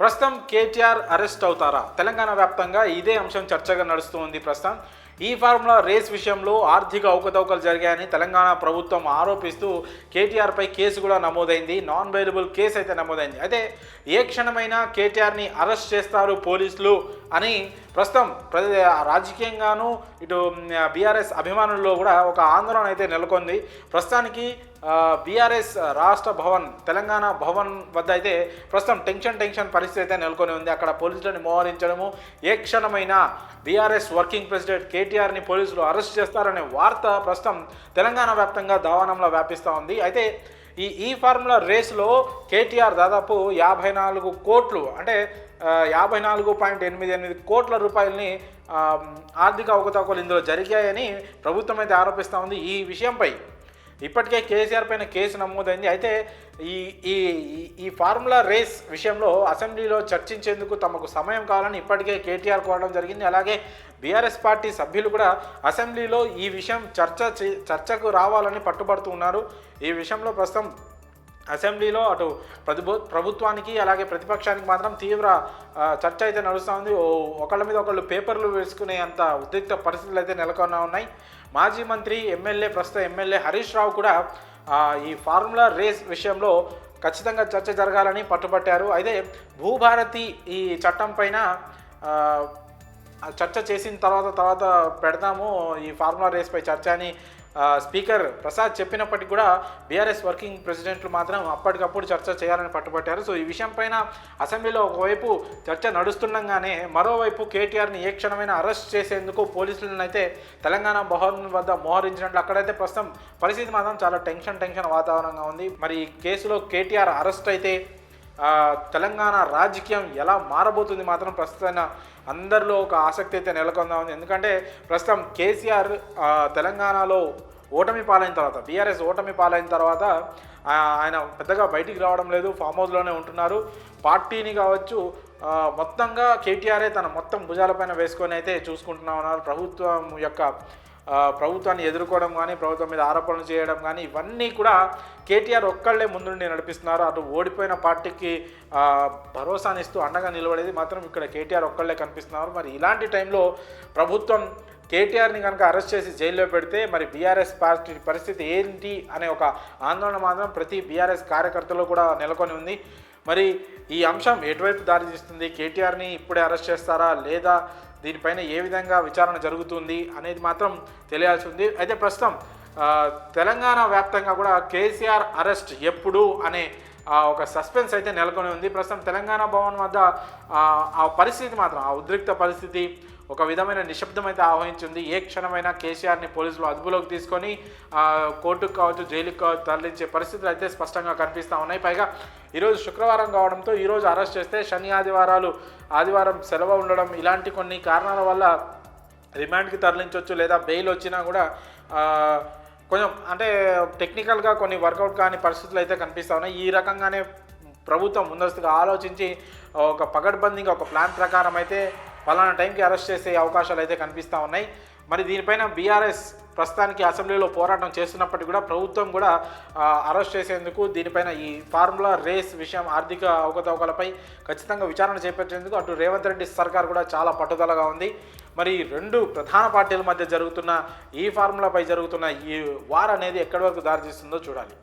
ప్రస్తుతం కేటీఆర్ అరెస్ట్ అవుతారా? తెలంగాణ వ్యాప్తంగా ఇదే అంశం చర్చగా నడుస్తుంది ప్రస్తుతం. ఈ ఫార్ములా రేస్ విషయంలో ఆర్థిక అవకతవకలు జరిగాయని తెలంగాణ ప్రభుత్వం ఆరోపిస్తూ కేటీఆర్పై కేసు కూడా నమోదైంది. నాన్ బెయిలబుల్ కేసు అయితే నమోదైంది. అయితే ఏ క్షణమైనా కేటీఆర్ని అరెస్ట్ చేస్తారు పోలీసులు అని ప్రస్తుతం ప్ర రాజకీయంగాను ఇటు బీఆర్ఎస్ అభిమానుల్లో కూడా ఒక ఆందోళన అయితే నెలకొంది. ప్రస్తుతానికి బీఆర్ఎస్ రాష్ట్ర భవన్ తెలంగాణ భవన్ వద్ద అయితే ప్రస్తుతం టెన్షన్ టెన్షన్ పరిస్థితి అయితే నెలకొని ఉంది. అక్కడ పోలీసులను మోహరించడము ఏ క్షణమైనా బీఆర్ఎస్ వర్కింగ్ ప్రెసిడెంట్ కేటీఆర్ని పోలీసులు అరెస్ట్ చేస్తారనే వార్త ప్రస్తుతం తెలంగాణ వ్యాప్తంగా దావానంలో వ్యాపిస్తూ ఉంది. అయితే ఈ ఈ ఫార్ములా రేస్లో కేటీఆర్ దాదాపు యాభై నాలుగు కోట్లు అంటే యాభై నాలుగు పాయింట్ ఎనిమిది ఎనిమిది కోట్ల రూపాయలని ఆర్థిక అవకతవకలు ఇందులో జరిగాయని ప్రభుత్వం అయితే ఆరోపిస్తూ ఉంది ఈ విషయంపై. ఇప్పటికే కేసీఆర్ పైన కేసు నమోదైంది. అయితే ఈ ఈ ఈ- ఫార్ములా రేస్ విషయంలో అసెంబ్లీలో చర్చించేందుకు తమకు సమయం కావాలని ఇప్పటికే కేటీఆర్ కోరడం జరిగింది. అలాగే బీఆర్ఎస్ పార్టీ సభ్యులు కూడా అసెంబ్లీలో ఈ విషయం చర్చ చే- చర్చకు రావాలని పట్టుబడుతూ ఉన్నారు. ఈ విషయంలో ప్రస్తుతం అసెంబ్లీలో అటు ప్రభుత్వ ప్రభుత్వానికి అలాగే ప్రతిపక్షానికి మాత్రం తీవ్ర చర్చ అయితే నడుస్తూ ఉంది ఒకళ్ళ మీద ఒకళ్ళు పేపర్లు వేసుకునే అంత ఉద్రిక్త పరిస్థితులు అయితే నెలకొన్నా ఉన్నాయి. మాజీ మంత్రి ఎమ్మెల్యే ప్రస్తుత ఎమ్మెల్యే హరీష్ రావు కూడా ఈ ఫార్ములా రేస్ విషయంలో ఖచ్చితంగా చర్చ జరగాలని పట్టుబట్టారు. అయితే భూభారతి ఈ చట్టం పైన చర్చ చేసిన తర్వాత తర్వాత పెడదాము ఈ ఫార్ములా రేస్పై చర్చ అని స్పీకర్ ప్రసాద్ చెప్పినప్పటికీ కూడా బీఆర్ఎస్ వర్కింగ్ ప్రెసిడెంట్లు మాత్రం అప్పటికప్పుడు చర్చ చేయాలని పట్టుబట్టారు. సో ఈ విషయం పైన అసెంబ్లీలో ఒకవైపు చర్చ నడుస్తుండగానే మరోవైపు కేటీఆర్ని ఏ క్షణమైన అరెస్ట్ చేసేందుకు పోలీసులను అయితే తెలంగాణ భవన్ వద్ద మోహరించినట్లు అక్కడైతే ప్రస్తుతం పరిస్థితి మాత్రం చాలా టెన్షన్ టెన్షన్ వాతావరణంగా ఉంది. మరి ఈ కేసులో కేటీఆర్ అరెస్ట్ అయితే తెలంగాణ రాజకీయం ఎలా మారబోతుంది మాత్రం ప్రస్తుతం అందరిలో ఒక ఆసక్తి అయితే నెలకొందా ఉంది. ఎందుకంటే ప్రస్తుతం కేసీఆర్ తెలంగాణలో ఓటమి పాలైన తర్వాత బీఆర్ఎస్ ఓటమి పాలైన తర్వాత ఆయన పెద్దగా బయటికి రావడం లేదు ఫామ్ హౌస్లోనే ఉంటున్నారు. పార్టీని కావచ్చు మొత్తంగా కేటీఆరే తన మొత్తం భుజాలపైన వేసుకొని అయితే చూసుకుంటున్నా ఉన్నారు. ప్రభుత్వం యొక్క ప్రభుత్వాన్ని ఎదుర్కోవడం కానీ ప్రభుత్వం మీద ఆరోపణలు చేయడం కానీ ఇవన్నీ కూడా కేటీఆర్ ఒక్కళ్ళే ముందుండి నడిపిస్తున్నారు. అటు ఓడిపోయిన పార్టీకి భరోసానిస్తూ అండగా నిలబడేది మాత్రం ఇక్కడ కేటీఆర్ ఒక్కళ్ళే కనిపిస్తున్నారు. మరి ఇలాంటి టైంలో ప్రభుత్వం కేటీఆర్ని కనుక అరెస్ట్ చేసి జైల్లో పెడితే మరి బీఆర్ఎస్ పార్టీ పరిస్థితి ఏంటి అనే ఒక ఆందోళన మాత్రం ప్రతి బీఆర్ఎస్ కార్యకర్తలో కూడా నెలకొని ఉంది. మరి ఈ అంశం ఎటువైపు దారితీస్తుంది? కేటీఆర్ని ఇప్పుడే అరెస్ట్ చేస్తారా? లేదా దీనిపైన ఏ విధంగా విచారణ జరుగుతుంది అనేది మాత్రం తెలియాల్సి ఉంది. అయితే ప్రస్తుతం తెలంగాణ వ్యాప్తంగా కూడా కేసీఆర్ అరెస్ట్ ఎప్పుడు అనే ఒక సస్పెన్స్ అయితే నెలకొని ఉంది. ప్రస్తుతం తెలంగాణ భవన్ వద్ద ఆ పరిస్థితి మాత్రం ఆ ఉద్రిక్త పరిస్థితి ఒక విధమైన నిశ్శబ్దం అయితే ఆహ్వానించింది ఏ క్షణమైనా కేసీఆర్ని పోలీసులు అదుపులోకి తీసుకొని కోర్టుకు కావచ్చు జైలుకు కావచ్చు తరలించే పరిస్థితులు అయితే స్పష్టంగా కనిపిస్తూ ఉన్నాయి. పైగా ఈరోజు శుక్రవారం కావడంతో ఈరోజు అరెస్ట్ చేస్తే శని ఆదివారాలు ఆదివారం సెలవు ఉండడం ఇలాంటి కొన్ని కారణాల వల్ల రిమాండ్కి తరలించవచ్చు లేదా బెయిల్ వచ్చినా కూడా కొంచెం అంటే టెక్నికల్గా కొన్ని వర్కౌట్ కాని పరిస్థితులు అయితే కనిపిస్తూ ఉన్నాయి. ఈ రకంగానే ప్రభుత్వం ముందస్తుగా ఆలోచించి ఒక పగడ్బందీగా ఒక ప్లాన్ ప్రకారం అయితే పలానా టైంకి అరెస్ట్ చేసే అవకాశాలు అయితే కనిపిస్తూ ఉన్నాయి. మరి దీనిపైన బీఆర్ఎస్ ప్రస్తుతానికి అసెంబ్లీలో పోరాటం చేస్తున్నప్పటికీ కూడా ప్రభుత్వం కూడా అరెస్ట్ చేసేందుకు దీనిపైన ఈ ఫార్ములా రేస్ విషయం ఆర్థిక అవకతవకలపై ఖచ్చితంగా విచారణ చేపట్టేందుకు అటు రేవంత్ రెడ్డి సర్కార్ కూడా చాలా పట్టుదలగా ఉంది. మరి రెండు ప్రధాన పార్టీల మధ్య జరుగుతున్న ఈ ఫార్ములాపై జరుగుతున్న ఈ వార్ అనేది ఎక్కడి వరకు దారితీస్తుందో చూడాలి.